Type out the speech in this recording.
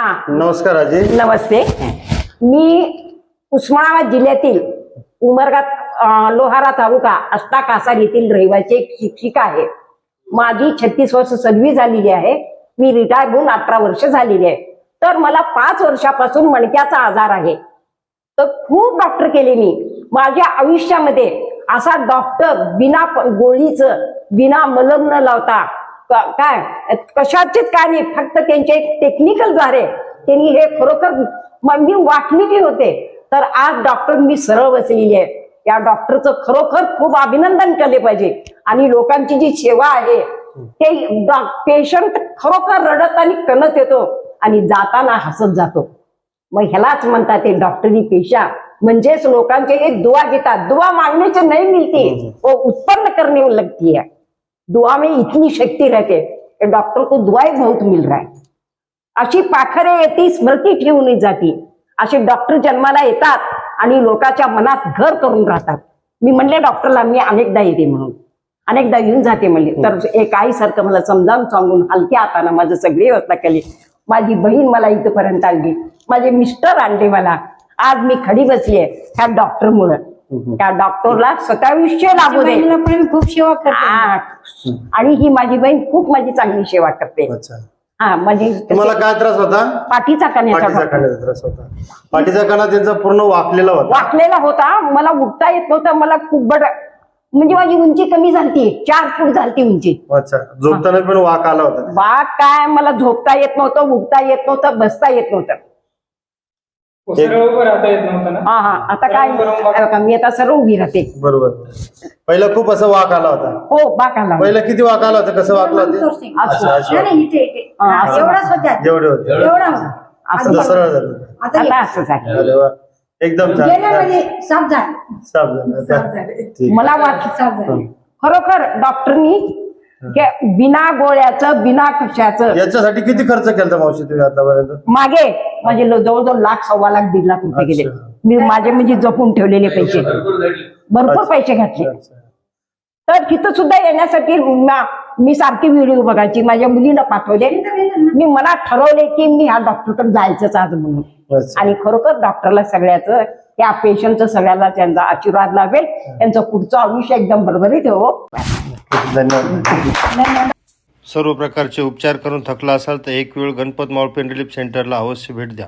नमस्कार आजी. नमस्ते. मी उस्मानाबाद जिल्ह्यातील उमरगा लोहारा तालुका आष्टा कासार येथील रहिवासी एक शिक्षिका आहे. माझी छत्तीस वर्ष सर्व्हिस झालेली आहे. मी रिटायर होऊन अठरा वर्ष झालेली आहे. तर मला पाच वर्षापासून मणक्याचा आजार आहे. तर खूप डॉक्टर केले मी. माझ्या आयुष्यामध्ये असा डॉक्टर बिना गोळीचं बिना मलम न लावता काय? कशाचेच काय नाही. फक्त त्यांच्या एक टेक्निकलद्वारे त्यांनी हे खरोखर म- मी वाटलेली होते. तर आज डॉक्टर मी सरळ बसलेली आहे. या डॉक्टरचं खरोखर खूप अभिनंदन केले पाहिजे. आणि लोकांची जी सेवा आहे ते पेशंट खरोखर रडत आणि कणत येतो आणि जाताना हसत जातो. मग ह्यालाच म्हणतात ते डॉक्टरी पेशा. म्हणजेच लोकांचे एक दुआ घेतात. मांगने से नहीं मिलती वो उत्पन्न करने में लगती है दुआ में इतनी शक्ति रहते कि डॉक्टर को दुआई बहुत मिल रहा है। अशी पाखरे येते स्मृती ठेवून जाती। असे डॉक्टर जन्माला येतात आणि लोकांच्या मनात घर करून राहतात. मी म्हणले डॉक्टरला मी अनेकदा येते म्हणून. अनेकदा येऊन जाते म्हणले. तर एक आईसारखं मला समजावून सांगून हलक्या हाताना माझं सगळी व्यवस्था केली. माझी बहीण मला इथपर्यंत आणली. माझे मिस्टर आणले मला. आज मी खडी बसली आहे ह्या डॉक्टरमुळं त्या डॉक्टरला सताविष्य लागू दे. बहिणीला पण आम्ही खूप सेवा करतो. हा. आणि ही माझी बहीण खूप माझी चांगली सेवा करते. अच्छा. हा माझी तुम्हाला काय त्रास होता? पाठीचा कण्याचा पाठीचा. कण्याचा त्रास होता. पाठीचा कणा त्यांचा पूर्ण वाकलेला होता. वाकलेला होता. मला उठता येत नव्हतं. मला खूप बड म्हणजे माझी उंची कमी झालती. चार फूट झालती उंची. अच्छा. झोपताना पण वाक आला होता. बा काय? मला झोपता येत नव्हतं उठता येत नव्हतं बसता येत नव्हतं सरळ उभं राहता येत नव्हतं ना हा हा. आता काय? हे बघा, मी आता सर्व उभी राहते. बरोबर. पहिला खूप असं वाक आला होता. हो बाकाला पहिला किती वाक आला होता? कसं वाकला होते? नाही, इथे इथे. हा, असं. एवढाच होत्या. जेवढे होते. एवढा होता. असं आता सरळ झालं. आता आता ये. असं झालं. अरे वा. एकदम छान. गेल्यामध्ये साफ झाले. साफ झालं. साफ आता. झाले. ठीक. मला वाट साफ झाले. खरोखर डॉक्टरनी के बिना गोळ्याचं बिना कशाचं. याच्यासाठी किती खर्च केला मावशी तुम्ही आतापर्यंत? मागे. माझे लो- जवळजवळ लाख सव्वा लाख दीड लाख रुपये गेले. अच्छा. मी माझे म्हणजे जपून ठेवलेले पैसे. भरपूर अच्छा. पैसे घातले. तर तिथं सुद्धा येण्यासाठी मा- मी सारखी व्हिडिओ बघायची. माझ्या मुलीला पाठवले. मी मनात ठरवले की मी ह्या डॉक्टरकडे जायचंच आज म्हणून. अच्छा. आणि खरोखर डॉक्टरला सगळ्याचं या पेशंटचं सगळ्याला त्यांचा आशीर्वाद लाभेल. त्यांचं पुढचं आयुष्य एकदम बरोबरीत हो. धन्यवाद. सर्व प्रकारचे उपचार करून थकला असाल तर एक वेळ गणपत मॉल पेन रिलीफ सेंटरला अवश्य भेट द्या.